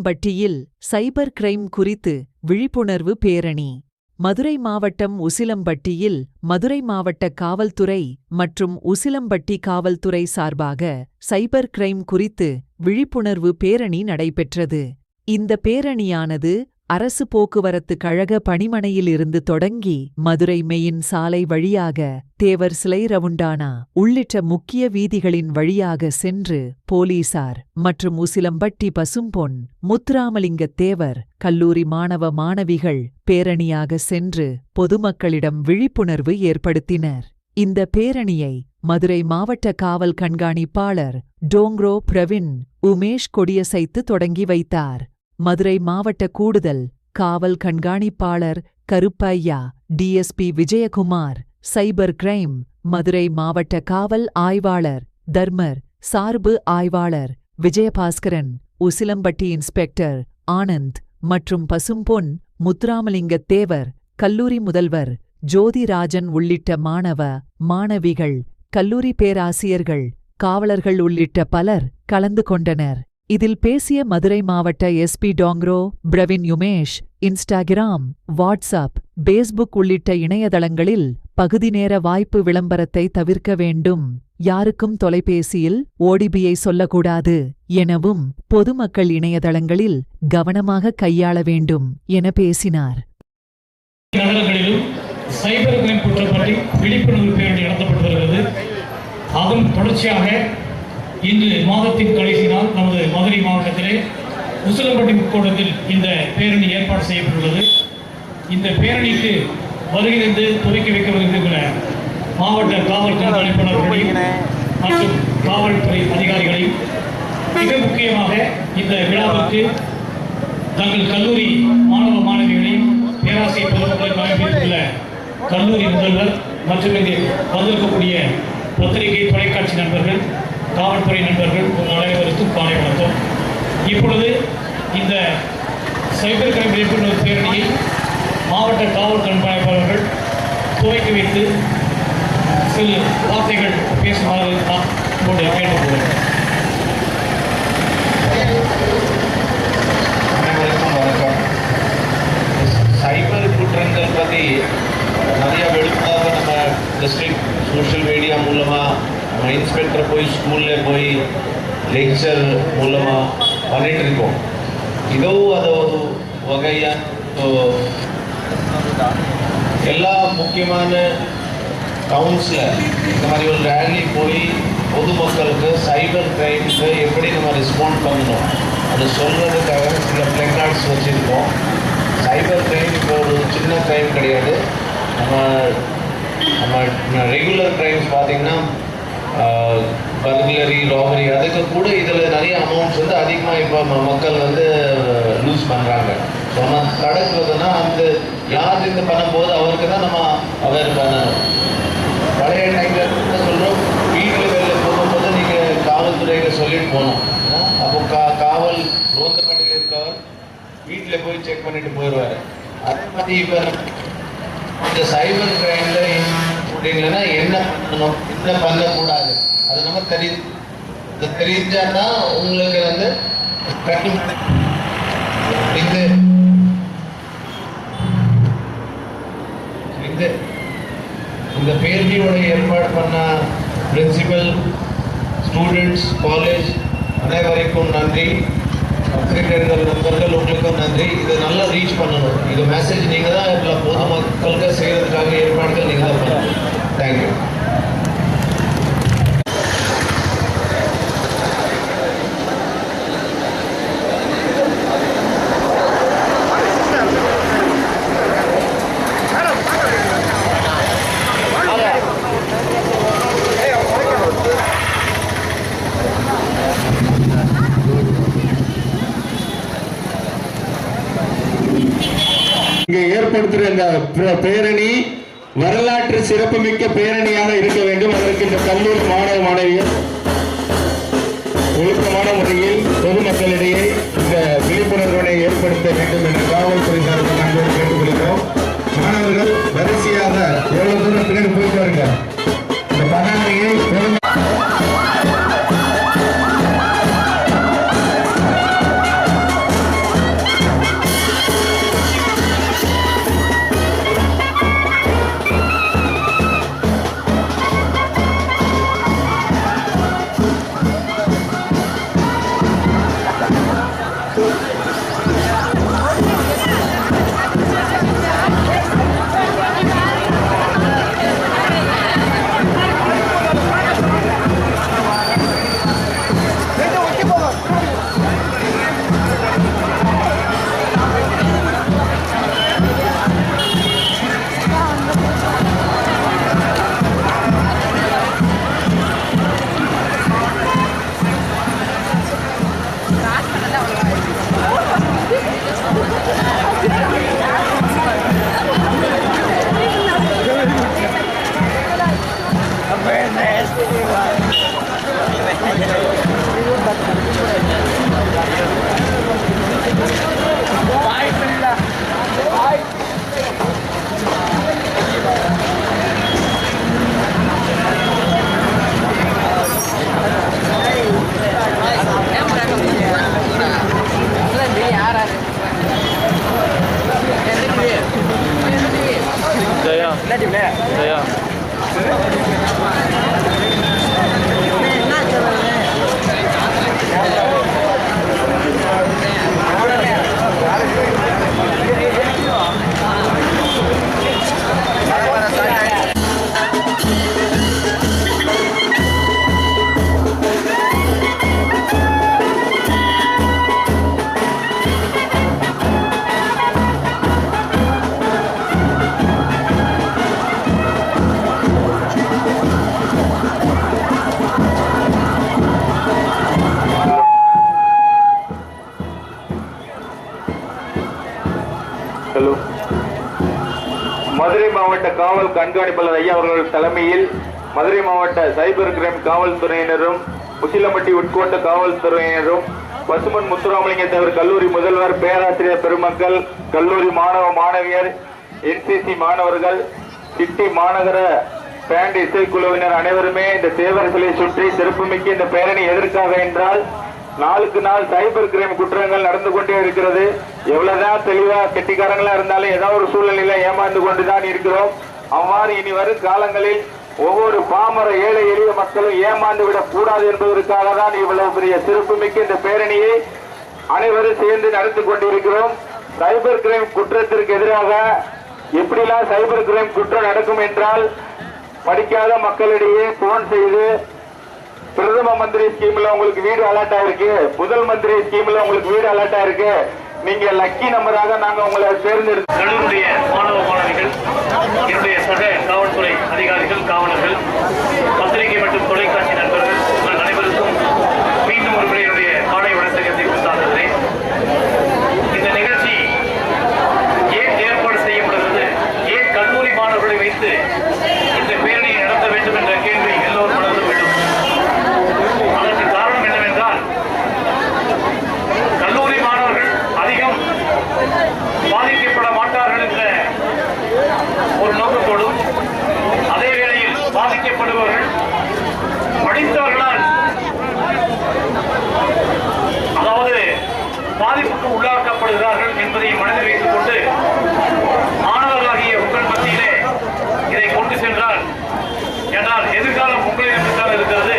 உசிலம்பட்டியில் cyber crime குறித்து விழிப்புணர்வு பேரணி. மதுரை மாவட்டம் உசிலம்பட்டியில் மதுரை மாவட்ட காவல்துறை மற்றும் உசிலம்பட்டி காவல்துறை சார்பாக சைபர் கிரைம் குறித்து விழிப்புணர்வு பேரணி நடைபெற்றது. இந்த பேரணியானது அரசு போக்குவரத்து கழக பணிமனையிலிருந்து தொடங்கி மதுரை மெயின் சாலை வழியாக தேவர் சிலை ரவுண்டானா உள்ளிட்ட முக்கிய வீதிகளின் வழியாக சென்று போலீசார் மற்றும் உசிலம்பட்டி பசும்பொன் முத்துராமலிங்க தேவர் கல்லூரி மாணவ மாணவிகள் பேரணியாக சென்று பொதுமக்களிடம் விழிப்புணர்வு ஏற்படுத்தினர். இந்த பேரணியை மதுரை மாவட்ட காவல் கண்காணிப்பாளர் டோங்ரோ பிரவின் உமேஷ் கொடியசைத்து தொடங்கி வைத்தார். மதுரை மாவட்ட கூடுதல் காவல் கண்காணிப்பாளர் Karuppaiya DSP Vijayakumar cyber crime Madurai மாவட்ட காவல் ஆய்வாளர் தர்மர் சார்பு ஆய்வாளர் விஜயபாஸ்கரன் உசிலம்பட்டி இன்ஸ்பெக்டர் ஆனந்த் மற்றும் பசும்பொன் முத்துராமலிங்க தேவர் கல்லூரி முதல்வர் ஜோதிராஜன் உள்ளிட்ட மாணவ மாணவிகள் கல்லூரி பேராசிரியர்கள் காவலர்கள் உள்ளிட்ட பலர் கலந்து கொண்டனர். இதில் பேசிய மதுரை மாவட்ட SP Dongre Pravin Umesh Instagram WhatsApp Facebook உள்ளிட்ட இணையதளங்களில் பகுதி நேர வாய்ப்பு விளம்பரத்தை தவிர்க்க வேண்டும். யாருக்கும் தொலைபேசியில் ஓடிபியை சொல்லக்கூடாது எனவும் பொதுமக்கள் இணையதளங்களில் கவனமாக கையாள வேண்டும் என பேசினார். சைபர் குற்றம் பற்றி விழிப்புணர்வு பேரணி நடத்தப்பட்டு வருகிறது. அதன் தொடர்ச்சியாக இன்று மாதத்தின் கடைசி நாள் நமது மதுரை மாவட்டத்திலே உசிலம்பட்டி முக்கோணத்தில் இந்த பேரணி ஏற்பாடு செய்யப்பட்டுள்ளது. இந்த பேரணிக்கு வருகிறது துவக்கி வைக்க வருகின்ற மாவட்ட காவல் கண்காணிப்பாளர்களையும் மற்றும் காவல்துறை அதிகாரிகளையும் மிக முக்கியமாக இந்த விழாவிற்கு தங்கள் கல்லூரி மாணவ மாணவிகளையும் பேராசிரியர் பொதுமக்களை பயன்படுத்தியுள்ள கல்லூரி முதல்வர் மற்றும் இங்கு வந்திருக்கக்கூடிய பத்திரிகை தொலைக்காட்சி நண்பர்கள் காவல்துறை நண்பர்கள் உங்கள் அனைவருக்கும் காலை வணக்கம். இப்பொழுது இந்த சைபர் கிரைம் விழிப்புணர்வு பேரணியை மாவட்ட காவல் கண்காணிப்பாளர்கள் துவக்கி வைத்து சில வார்த்தைகள் பேசுமாறு நான் உங்களுடைய கேட்டுக்கொள்கிறேன் அனைவருக்கும் வணக்கம். சைபர் குற்றங்கள் பற்றி நிறைய விழிப்புணர்வு நம்ம டிஸ்ட்ரிக்ட் சோஷியல் மீடியா மூலமாக நம்ம இன்ஸ்பெக்டர் போய் ஸ்கூலில் போய் லெக்சர் மூலமாக பண்ணிட்டு இருக்கோம். இதுவும் அது ஒரு எல்லா முக்கியமான டவுன்ஸில் இந்த மாதிரி ஒரு ரேலி போய் பொதுமக்களுக்கு சைபர் கிரைமுக்கு எப்படி நம்ம ரெஸ்பாண்ட் பண்ணணும்? அது சொல்கிறதுக்காக சில பிளக்கார்ட்ஸ் வச்சுருக்கோம். சைபர் கிரைம் இப்போ ஒரு சின்ன கிரைம் கிடையாது. நம்ம நம்ம ரெகுலர் கிரைம்ஸ் பார்த்திங்கன்னா பர்குலரி ராபரி அதுக்கு கூட இதில் நிறைய அமௌண்ட்ஸ் வந்து அதிகமாக இப்போ மக்கள் வந்து லூஸ் பண்ணுறாங்க ஸோ நம்ம தடுக்கிறதுனா அந்த யார் இது பண்ணும்போது அவருக்கு தான் நம்ம அவேர் பண்ணணும் பழைய டைம்ல என்ன சொல்கிறோம் வீட்டில் வெளில போகும்போது நீங்கள் காவல்துறையில் சொல்லிட்டு போகணும். அப்போ கா காவல் ரோந்து பண்ணியில் இருக்கவர் வீட்டில் போய் செக் பண்ணிட்டு போயிடுவாரு அதே மாதிரி இப்போ இந்த சைபர் கிரைமில் அப்படின்னா என்ன பண்ணணும்? என்ன பண்ணக்கூடாது? அது நம்ம தெரி தெரிஞ்சா தான் உங்களுக்கு வந்து கட்டு இது இந்த இந்த ஏற்பாடு பண்ண பிரின்சிபல் ஸ்டூடெண்ட்ஸ் காலேஜ் அனைவருக்கும் நன்றி. பத்திரிகைகள் நண்பர்கள் உங்களுக்கும் நன்றி. இதை நல்லா ரீச் பண்ணணும். இது மெசேஜ் நீங்கள் தான் இதில் பொதுமக்களுக்கு செய்கிறதுக்காக ஏற்பாடுகள் நீங்கள் தான் பண்ணணும். தேங்க்யூ இங்கே இந்த பேரணி வரலாற்று சிறப்புமிக்க பேரணியாக இருக்க வேண்டும். அதற்கு இந்த கல்லூரி மாணவ மாணவியர் ஒழுக்கமான முறையில் பொதுமக்களிடையே இந்த விழிப்புணர்வினை ஏற்படுத்த வேண்டும் என்று காவல்துறை சார்பில் நாங்கள் கேட்டுக்கொள்கிறோம். மாணவர்கள் อยู่เนี่ย对呀。காவல் கண்காணிப்பாளர் ஐயா அவர்கள் தலைமையில் மதுரை மாவட்ட சைபர் கிரைம் காவல்துறையினரும் முசிலம்பட்டி உட்கோட்ட காவல்துறையினரும் பசுமன் முத்துராமலிங்க தேவர் கல்லூரி முதல்வர் பேராசிரியர் பெருமக்கள் கல்லூரி மாணவ மாணவியர் என்சிசி மாணவர்கள் சிட்டி மாநகர பேண்ட் இசைக்குழுவினர் அனைவருமே இந்த தேவர்களை சுற்றி சிறப்புமிக்க இந்த பேரணி எதற்காக என்றால் நாளுக்கு நாள் சைபர் கிரைம் குற்றங்கள் நடந்து கொண்டே இருக்கிறது. எவ்வளவுதான் தெளிவா கெட்டிக்காரங்களா இருந்தாலும் ஏதாவது ஒரு சூழ்நிலையில ஏமாந்து கொண்டுதான் இருக்கிறோம். அவ்வாறு இனி வரும் காலங்களில் ஒவ்வொரு பாமர ஏழை எளிய மக்களும் ஏமாந்து விடக் கூடாது என்பதற்காக தான் இவ்வளவு பெரிய சிறப்புமிக்க இந்த பேரணியை அனைவரும் சேர்ந்து நடத்தி கொண்டிருக்கிறோம். சைபர் கிரைம் குற்றத்திற்கு எதிராக எப்படிலாம் சைபர் கிரைம் குற்றம் நடக்கும் என்றால் படிக்காத மக்களிடையே போன் செய்து பிரதம மந்திரி ஸ்கீம்ல உங்களுக்கு வீடு அலர்ட் ஆயிருக்கு. முதல் மந்திரி ஸ்கீம்ல உங்களுக்கு வீடு அலர்ட் ஆயிருக்கு. நீங்க லக்கி நம்பராக நாங்க உங்களை தேர்ந்தெடுத்து என்னுடைய சக காவல்துறை அதிகாரிகள் காவலர்கள் பத்திரிகை மற்றும் தொலைக்காட்சி நண்பர்கள் உங்கள் அனைவருக்கும் மீண்டும் ஒரு முறை என்னுடைய காலை வணக்கத்தை கொடுத்தாகிறேன் இந்த நிகழ்ச்சி ஏன் ஏற்பாடு செய்யப்படுகிறது ஏன் கல்லூரி மாணவர்களை வைத்து இந்த பேரணியை நடத்த வேண்டும் என்ற கேள்வி எல்லோரும் மனதில் வேண்டும் அதற்கு காரணம் என்னவென்றால் கல்லூரி மாணவர்கள் அதிகம் பாதிக்கப்பட மாட்டார்கள் என்ற ஒரு நோக்கத்தோடும் அதே வேளையில் பாதிக்கப்படுபவர்கள் படித்தவர்களால் அதாவது பாதிப்புக்கு உள்ளாக்கப்படுகிறார்கள் என்பதை மனதில் வைத்துக் கொண்டு மாணவர்களாகிய உங்கள் மத்தியிலே இதை கொண்டு சென்றால் என்றால் எதிர்காலம் உங்களிடம்தான் இருக்கிறது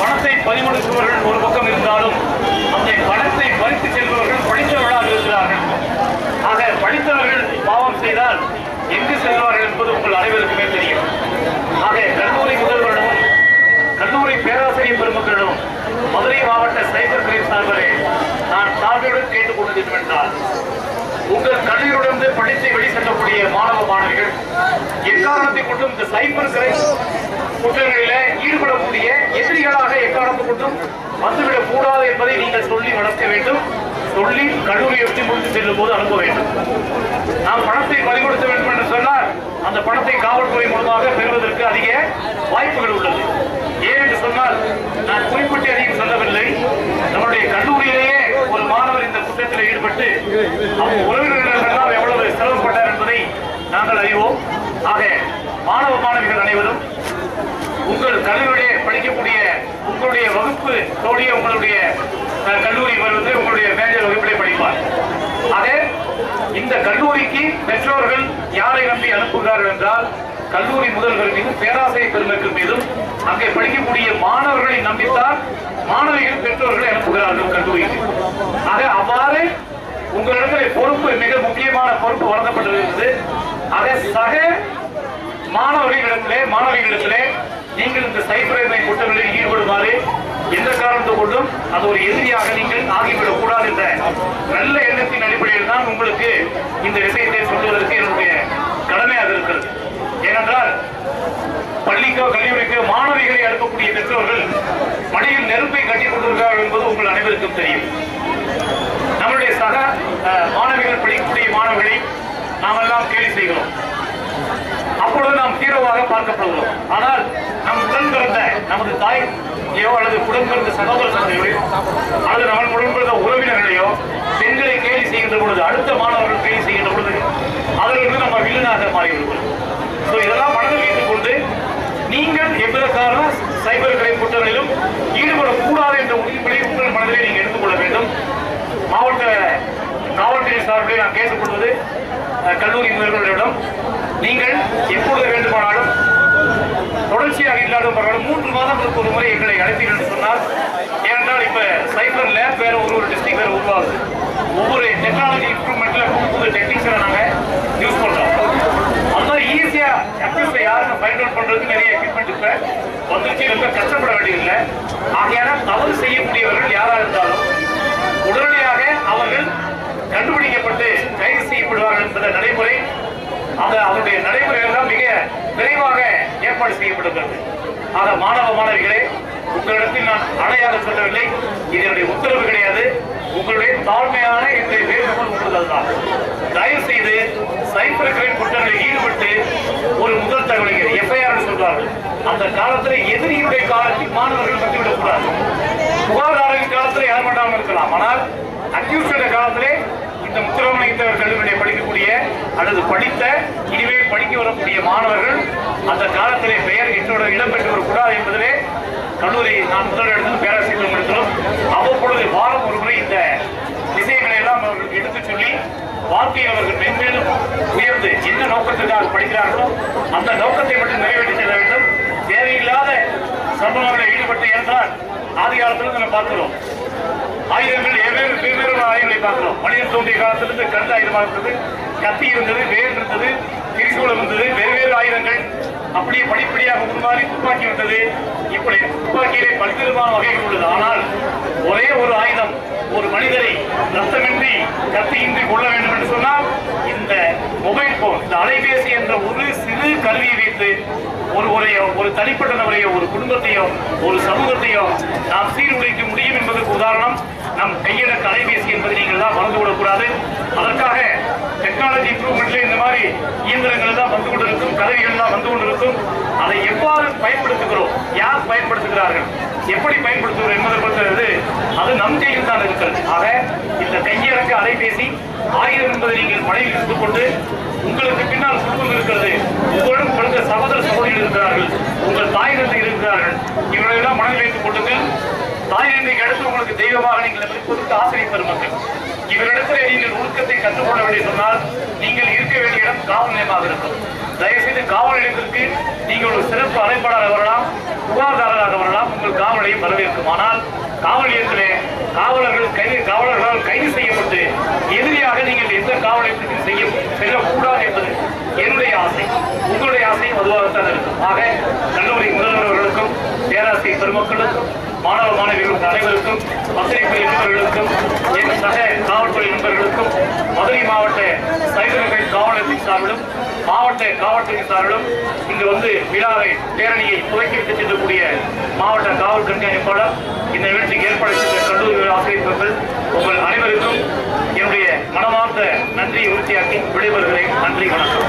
பணத்தை பறிமுடுக்குபவர்கள் ஒரு பக்கம் இருந்தாலும் அந்த பணத்தை பறித்து செல்பவர்கள் படித்தவர்களாக இருக்கிறார்கள் ஆக படித்தவர்கள் பாவம் செய்தால் எங்கு செல்வார்கள் என்பது உங்கள் அனைவருக்குமே தெரியும் ஆக கல்லூரி முதல்வரிடமும் கல்லூரி பேராசிரியர் பெருமக்களிடம் மதுரை மாவட்ட சைபர் கிரைம் சார்பிலே நான் தாழ்மையுடன் கேட்டுக் கொண்டது என்னவென்றால் உங்கள் கல்லூரியிலிருந்து படித்து வெளி செல்லக்கூடிய மாணவ மாணவிகள் எக்காரணத்தை கொண்டும் இந்த சைபர் கிரைம் குற்றங்களிலே ஈடுபடக்கூடிய எதிரிகளாக எக்காரணத்தை கொண்டும் வந்துவிடக் கூடாது என்பதை நீங்கள் சொல்லி வளர்க்க வேண்டும். சொல்லி கல்லூரி எப்படி முடித்து செல்லும் போது அனுப்ப வேண்டும். நாம் பணத்தை பறிகொடுக்க வேண்டும் என்று சொன்னால் அந்த பணத்தை காவல்துறை மூலமாக பெறுவதற்கு அதிக வாய்ப்புகள் உள்ளது. ஏன் என்று சொன்னால் நான் குறிப்பிட்டு அதிகம் சொல்லவில்லை. நம்முடைய கல்லூரியிலேயே மாணவர் இந்த குற்றத்தில் ஈடுபட்டு அவங்க உறவினர்களெல்லாம் எவ்வளவு சிரமப்பட்டார் என்பதை நாங்கள் அறிவோம். ஆக மாணவ மாணவிகள் அனைவரும் உங்கள் கல்லூரியிலே படிக்கக்கூடிய உங்களுடைய வகுப்பு தோழிய உங்களுடைய கல்லூரி வருவது உங்களுடைய மேஜர் வகுப்பிலே படிப்பார். ஆக இந்த கல்லூரிக்கு பெற்றோர்கள் யாரை நம்பி அனுப்புகிறார்கள் என்றால் கல்லூரி முதல்வர் மீதும் பேராசிரியர் பெருமக்கள் மீதும் அங்கே படிக்கக்கூடிய மாணவர்களை நம்பித்தான் மாணவிகள் பெற்றோர்களை அனுப்புகிறார்கள் கல்லூரிக்கு. ஆக அவ்வாறு உங்களிடத்தில் பொறுப்பு மிக முக்கியமான பொறுப்பு வழங்கப்பட்டிருக்கிறது. ஆக சக மாணவர்களிடத்திலே மாணவிகளிடத்திலே நீங்கள் இந்த சைப்ரேமை குற்றங்களில் ஈடுபடுமாறு எந்த காரணத்தை கொண்டும் அது ஒரு எதிரியாக நீங்கள் ஆகிவிடக் கூடாது என்ற நல்ல எண்ணத்தின் அடிப்படையில் தான் உங்களுக்கு இந்த விஷயத்தை சொல்வதற்கு என்னுடைய கடமையாக இருக்கிறது. ஏனென்றால் பள்ளிக்கோ கல்லூரிக்கோ மாணவிகளை அனுப்பக்கூடிய பெற்றோர்கள் மடியில் நெருப்பை கட்டிக் கொண்டிருக்கிறார்கள் என்பது உங்கள் அனைவருக்கும் தெரியும். நம்மளுடைய சக மாணவிகள் படிக்கக்கூடிய மாணவர்களை நாம் எல்லாம் கேலி செய்கிறோம் அப்பொழுது நாம் ஹீரோவாக பார்க்கப்படுகிறோம். ஆனால் நம் உடன் பிறந்த நமது தாய் ஐயோ அல்லது பிறந்த சகோதர சந்தையோ அல்லது நம்ம உடன்பிறந்த உறவினர்களையோ பெண்களை கேலி செய்கின்ற பொழுது அடுத்த மாணவர்கள் கேலி செய்கின்ற பொழுது அவர்களுக்கு நம்ம வில்லனாக மாறிவிடுவோம். ஸோ இதெல்லாம் மனதில் வைத்துக் கொண்டு நீங்கள் எவ்வித காரணம் சைபர் கிரைம் குற்றங்களிலும் ஈடுபடக்கூடாது என்ற உறுதிமொழியை உங்கள் மனதிலே நீங்கள் எடுத்துக்கொள்ள வேண்டும். மாவட்ட காவல்துறை சார்பில் நான் கேட்டுக்கொள்வது கல்லூரி முதல்வர்களிடம் நீங்கள் எப்பொழுது வேண்டுமானாலும் தொடர்ச்சியாக இல்லாத பரவாயில்ல மூன்று மாதங்களுக்கு ஒரு முறை எங்களை அழைப்பீர்கள் என்று சொன்னால் ஏனென்றால் இப்ப சைபர் லேப் வேற ஒரு ஒரு டிஸ்ட்ரிக்ட் வேற உருவாகுது. ஒவ்வொரு டெக்னாலஜி இம்ப்ரூவ்மெண்ட்ல புது டெக்னிக்ஸை நாங்க யூஸ் பண்றோம். அந்த ஈஸியாக ஈஸியா அக்யூஸ்ல யாருன்னு ஃபைண்ட் அவுட் பண்ணுறதுக்கு நிறைய எக்யூப்மெண்ட் இப்ப வந்துருச்சு ரொம்ப கஷ்டப்பட வேண்டியதில்லை. ஆகையான தவறு செய்யக்கூடியவர்கள் யாரா இருந்தாலும் உடனடியாக அவர்கள் கண்டுபிடிக்கப்பட்டு கைது செய்யப்படுவார்கள் என்ற நடைமுறை அந்த அவருடைய நடைமுறைகள் தான் மிக விரைவாக ஏற்பாடு செய்யப்படுகிறது. ஆக மாணவ மாணவிகளே உங்களிடத்தில் நான் அணையாக சொல்லவில்லை. இதனுடைய உத்தரவு கிடையாது. உங்களுடைய தாழ்மையான என்னுடைய வேண்டுகோள் உங்களுக்கு தான் தயவு செய்து சைபர் கிரைம் குற்றங்களில் ஈடுபட்டு ஒரு முதல் தகவலை எஃப்ஐஆர் சொல்றார்கள் அந்த காலத்தில் எதிரியுடைய காலத்தில் மாணவர்கள் வந்துவிடக்கூடாது புகார்தாரரின் காலத்தில் யார் வேண்டாமல் இருக்கலாம். ஆனால் அக்யூஸ்டுடைய காலத்திலே இந்த முத்திரமணித்தவர் கல்லூரியை படிக்கக்கூடிய அல்லது படித்த இனிமேல் படிக்க வரக்கூடிய மாணவர்கள் அந்த காலத்திலே பெயர் என்னோட இடம்பெற்று வரக்கூடாது என்பதிலே கல்லூரி நான் முதல் எடுத்து பேராசிரியர் நடத்தினோம் அவ்வப்பொழுது வாரம் ஒரு முறை இந்த விஷயங்களை எல்லாம் அவர்களுக்கு எடுத்துச் சொல்லி வாழ்க்கையை அவர்கள் மென்மேலும் உயர்ந்து எந்த நோக்கத்திற்காக படிக்கிறார்களோ அந்த நோக்கத்தை மட்டும் நிறைவேற்றி செல்ல வேண்டும். தேவையில்லாத சம்பவங்களில் ஈடுபட்டு என்றால் ஆதி காலத்திலிருந்து நம்ம பார்க்கிறோம். ஆயுதங்கள் வெவ்வேறு வெவ்வேறு ஆயுதங்களை பார்க்கிறோம். மனிதன் தோன்றிய காலத்திலிருந்து கண்டு ஆயுதமாக இருந்தது கத்தி இருந்தது வேல் இருந்தது திரிசூலம் இருந்தது வெவ்வேறு ஆயுதங்கள். அப்படியே படிப்படியாக உருமாறி துப்பாக்கி வந்தது இப்படி துப்பாக்கியிலே பல்வேறுமான வகைகள் உள்ளது. ஆனால் ஒரே ஒரு ஆயுதம் ஒரு மனிதரை ரத்தமின்றி கத்தியின்றி கொள்ள வேண்டும் என்று சொன்னால் இந்த மொபைல் போன் இந்த அலைபேசி என்ற ஒரு சிறு கருவியை வைத்து ஒரு ஒரையோ ஒரு தனிப்பட்ட நபரையோ ஒரு குடும்பத்தையோ ஒரு சமூகத்தையோ நாம் சீர்குலைக்க முடியும் என்பதற்கு உதாரணம் நம் கையில கலைபேசி என்பதை நீங்கள் தான் மறந்து விடக்கூடாது. அதற்காக டெக்னாலஜி இம்ப்ரூவ்மெண்ட்ல இந்த மாதிரி இயந்திரங்கள் தான் வந்து கொண்டிருக்கும் கருவிகள் தான் வந்து கொண்டிருக்கும். அதை எவ்வாறு பயன்படுத்துகிறோம்? யார் பயன்படுத்துகிறார்கள்? எப்படி பயன்படுத்துவது என்பதை பொறுத்தது அது நம் கையில் தான் இருக்கிறது. ஆக இந்த கையிறக்க அலைபேசி ஆயிரம் என்பதை நீங்கள் மனைவி இருந்து கொண்டு உங்களுக்கு பின்னால் குடும்பம் இருக்கிறது உங்களுடன் பிறந்த சகோதர சகோதரிகள் இருக்கிறார்கள். உங்கள் தாய் தந்தை இருக்கிறார்கள். இவர்களெல்லாம் மனதில் வைத்துக் கொள்ளுங்கள். தாய் தந்தைக்கு அடுத்து உங்களுக்கு தெய்வமாக நீங்கள் இருப்பதற்கு ஆசிரியர் பெருமக்கள். இவரிடத்தில் நீங்கள் ஒழுக்கத்தை கற்றுக்கொள்ள வேண்டிய சொன்னால் நீங்கள் இருக்க வேண்டிய இடம் காவல் நிலையமாக இருக்கும். தயவுசெய்து காவல் நிலையத்திற்கு நீங்கள் ஒரு சிறப்பு அழைப்பாளராக வரலாம் புகார்தாரராக வரலாம் உங்கள் காவல் நிலையம் வரவேற்கும். ஆனால் காவல் நிலையத்திலே காவலர்கள் கைது காவலர்களால் கைது செய்யப்பட்டு எதிரியாக நீங்கள் எந்த காவல் நிலையத்திற்கு செய்ய செல்லக்கூடாது என்பது என்னுடைய ஆசை. உங்களுடைய ஆசையும் அதுவாகத்தான் இருக்கும். ஆக கல்லூரி முதல்வர்களுக்கும் பேராசிரியர் பெருமக்களுக்கும் மாணவ மாணவிகளும் அனைவருக்கும் பத்திரிகை நண்பர்களுக்கும் என் சக காவல்துறை நண்பர்களுக்கும் மதுரை மாவட்ட சைதர்கள் காவலத்தின் சார்பிலும் மாவட்ட காவல்துறை சார்பிலும் இங்கு வந்து விழாவை பேரணியை துவக்கி விட்டு செல்லக்கூடிய மாவட்ட காவல் கண்காணிப்பாளர் இந்த நிகழ்ச்சிக்கு ஏற்பாடு செய்த கல்லூரி ஆசிரியர்கள் உங்கள் அனைவருக்கும் என்னுடைய மனமார்ந்த நன்றியை உறுதியாக்கி விடைபெறுகிறேன். நன்றி வணக்கம்.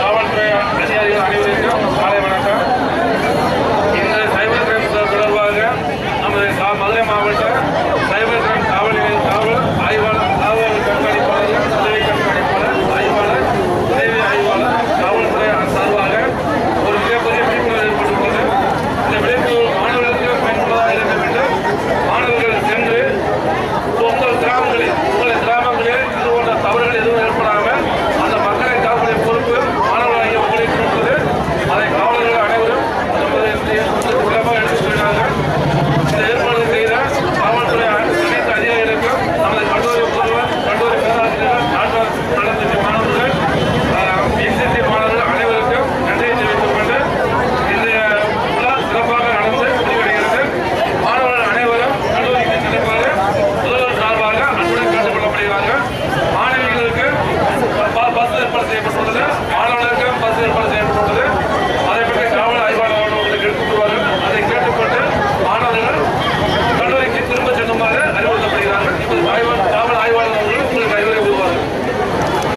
காவல்துறை அதிகாரிகள் அனைவருக்கும்